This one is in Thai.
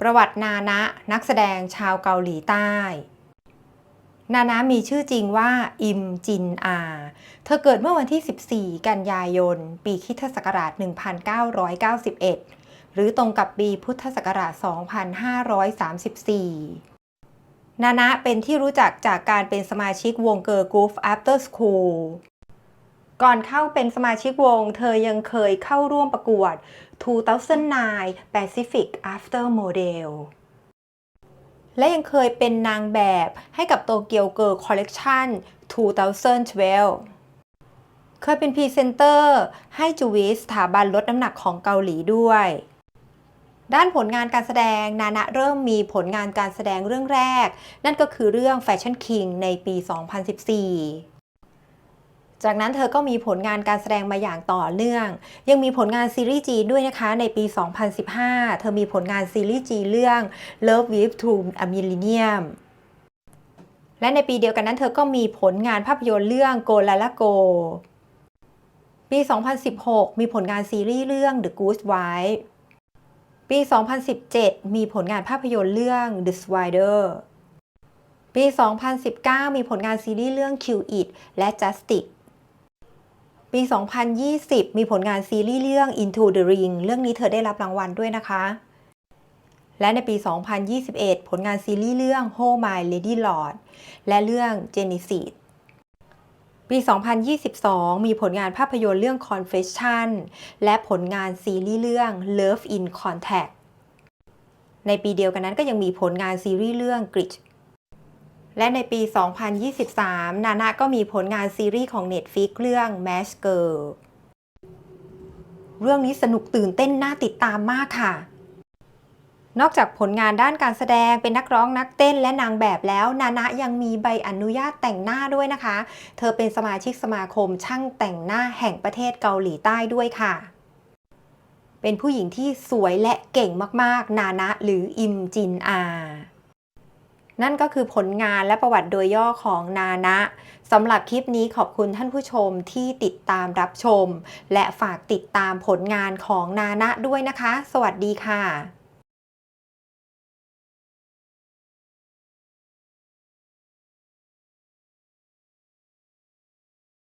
ประวัตินานะนักแสดงชาวเกาหลีใต้ นานะมีชื่อจริงว่าอิมจินอา เธอเกิดเมื่อวันที่ 14 กันยายน ปีคริสตศักราช 1991 หรือตรงกับปีพุทธศักราช 2534นานะเป็นที่รู้จักจากการเป็นสมาชิกวงเกิร์ลกรุ๊ป After School ก่อนเข้าเป็นสมาชิกวง เธอยังเคยเข้าร่วมประกวด 2009 Pacific After Model และยังเคยเป็นนางแบบให้กับโตเกียวเกิร์ลคอลเลกชัน2012 เคยเป็นพรีเซนเตอร์ให้จูวิสสถาบันลดน้ำหนักของเกาหลีด้วย ด้านผลงานการแสดงนานะเริ่มมีผลงานการแสดงเรื่องแรก นั่นก็คือเรื่อง Fashion King ในปี 2014 จากนั้นเธอก็มีผลงานการแสดงมาอย่างต่อเนื่อง ยังมีผลงานซีรีส์จีนด้วยนะคะในปี 2015 เธอมีผลงานซีรีส์จีนเรื่อง Love with True a Millennium และในปีเดียวกันนั้นเธอก็มีผลงานภาพยนตร์เรื่อง Go La La Go ปี 2016 มีผลงานซีรีส์เรื่อง The Good Wife ปี 2017 มีผลงานภาพยนตร์เรื่อง The Spider ปี 2019 มีผลงานซีรีส์เรื่อง Q It และ Justice ปี 2020 มีผลงานซีรีส์เรื่อง Into the Ring เรื่องนี้เธอได้รับรางวัลด้วยนะคะ และในปี 2021 ผลงานซีรีส์เรื่อง Hold My Lady Lord และเรื่อง Genesis ปี 2022 มีผลงานภาพยนตร์เรื่อง Confession และผลงานซีรีส์เรื่อง Love in Contact ในปีเดียวกันนั้นก็ยังมีผลงานซีรีส์เรื่อง Grit และในปี 2023 นานะก็มีผลงานซีรีส์ของ Netflix เรื่อง Match Girl เรื่องนี้สนุกตื่นเต้นน่าติดตามมากค่ะ นอกจากผลงานด้านการแสดงเป็นนักร้องนักเต้นและนางแบบแล้ว นานะยังมีใบอนุญาตแต่งหน้าด้วยนะคะ เธอเป็นสมาชิกสมาคมช่างแต่งหน้าแห่งประเทศเกาหลีใต้ด้วยค่ะ เป็นผู้หญิงที่สวยและเก่งมากๆ นานะหรืออิมจินอา นั่นก็คือผลงานและประวัติโดยย่อของนานะสำหรับคลิปนี้ขอบคุณท่านผู้ชมที่ติดตามรับชม และฝากติดตามผลงานของนานะด้วยนะคะ สวัสดีค่ะ